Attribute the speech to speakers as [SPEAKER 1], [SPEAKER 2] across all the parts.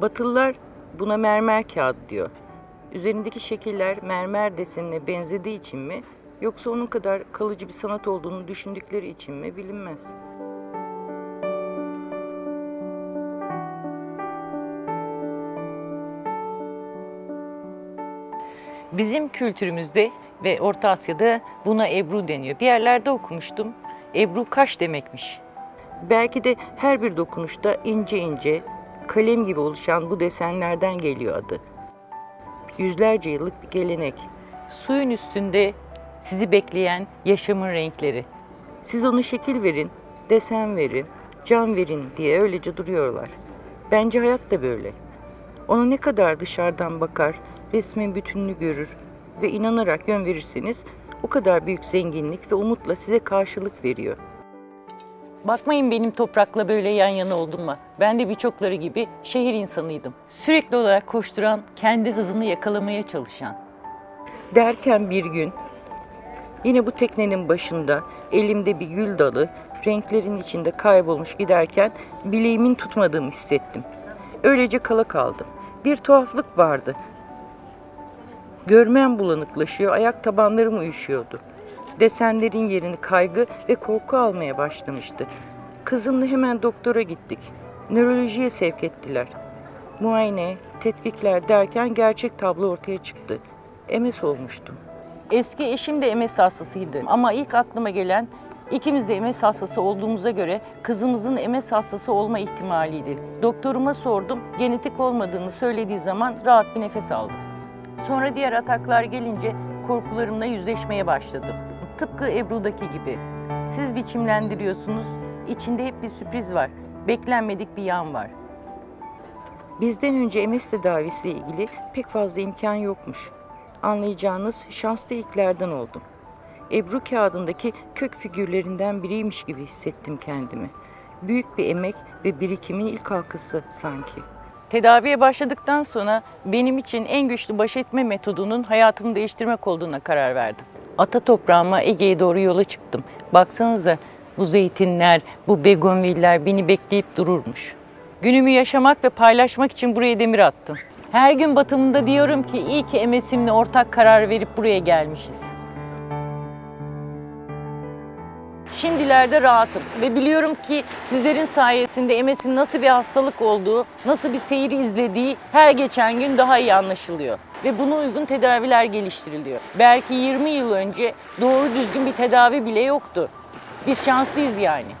[SPEAKER 1] Batılılar buna mermer kağıdı diyor. Üzerindeki şekiller mermer desenine benzediği için mi yoksa onun kadar kalıcı bir sanat olduğunu düşündükleri için mi bilinmez. Bizim kültürümüzde ve Orta Asya'da buna Ebru deniyor. Bir yerlerde okumuştum. Ebru kaş demekmiş. Belki de her bir dokunuşta ince ince, kalem gibi oluşan bu desenlerden geliyor adı. Yüzlerce yıllık bir gelenek. Suyun üstünde sizi bekleyen yaşamın renkleri. Siz ona şekil verin, desen verin, can verin diye öylece duruyorlar. Bence hayat da böyle. Ona ne kadar dışarıdan bakar, resmin bütününü görür ve inanarak yön verirseniz o kadar büyük zenginlik ve umutla size karşılık veriyor. Bakmayın benim toprakla böyle yan yana olduğuma. Ben de birçokları gibi şehir insanıydım. Sürekli olarak koşturan, kendi hızını yakalamaya çalışan. Derken bir gün yine bu teknenin başında elimde bir gül dalı renklerin içinde kaybolmuş giderken bileğimin tutmadığımı hissettim. Öylece kala kaldım. Bir tuhaflık vardı. Görmem bulanıklaşıyor, ayak tabanlarım uyuşuyordu. Desenlerin yerini kaygı ve korku almaya başlamıştı. Kızımla hemen doktora gittik. Nörolojiye sevk ettiler. Muayene, tetkikler derken gerçek tablo ortaya çıktı. MS olmuştum. Eski eşim de MS hastasıydı ama ilk aklıma gelen ikimiz de MS hastası olduğumuza göre kızımızın MS hastası olma ihtimaliydi. Doktoruma sordum, genetik olmadığını söylediği zaman rahat bir nefes aldım. Sonra diğer ataklar gelince korkularımla yüzleşmeye başladım. Tıpkı Ebru'daki gibi. Siz biçimlendiriyorsunuz, içinde hep bir sürpriz var. Beklenmedik bir yan var. Bizden önce MS tedavisiyle ilgili pek fazla imkan yokmuş. Anlayacağınız şanslı ilklerden oldum. Ebru kağıdındaki kök figürlerinden biriymiş gibi hissettim kendimi. Büyük bir emek ve birikimin ilk halkası sanki. Tedaviye başladıktan sonra benim için en güçlü baş etme metodunun hayatımı değiştirmek olduğuna karar verdim. Ata toprağıma Ege'ye doğru yola çıktım. Baksanıza bu zeytinler, bu begonviller beni bekleyip dururmuş. Günümü yaşamak ve paylaşmak için buraya demir attım. Her gün batımında diyorum ki iyi ki emesimle ortak karar verip buraya gelmişiz. Şimdilerde rahatım ve biliyorum ki sizlerin sayesinde MS'in nasıl bir hastalık olduğu, nasıl bir seyir izlediği her geçen gün daha iyi anlaşılıyor. Ve buna uygun tedaviler geliştiriliyor. Belki 20 yıl önce doğru düzgün bir tedavi bile yoktu. Biz şanslıyız yani.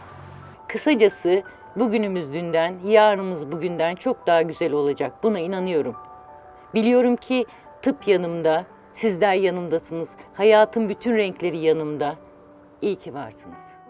[SPEAKER 1] Kısacası bugünümüz dünden, yarınımız bugünden çok daha güzel olacak. Buna inanıyorum. Biliyorum ki tıp yanımda, sizler yanımdasınız. Hayatın bütün renkleri yanımda. İyi ki varsınız.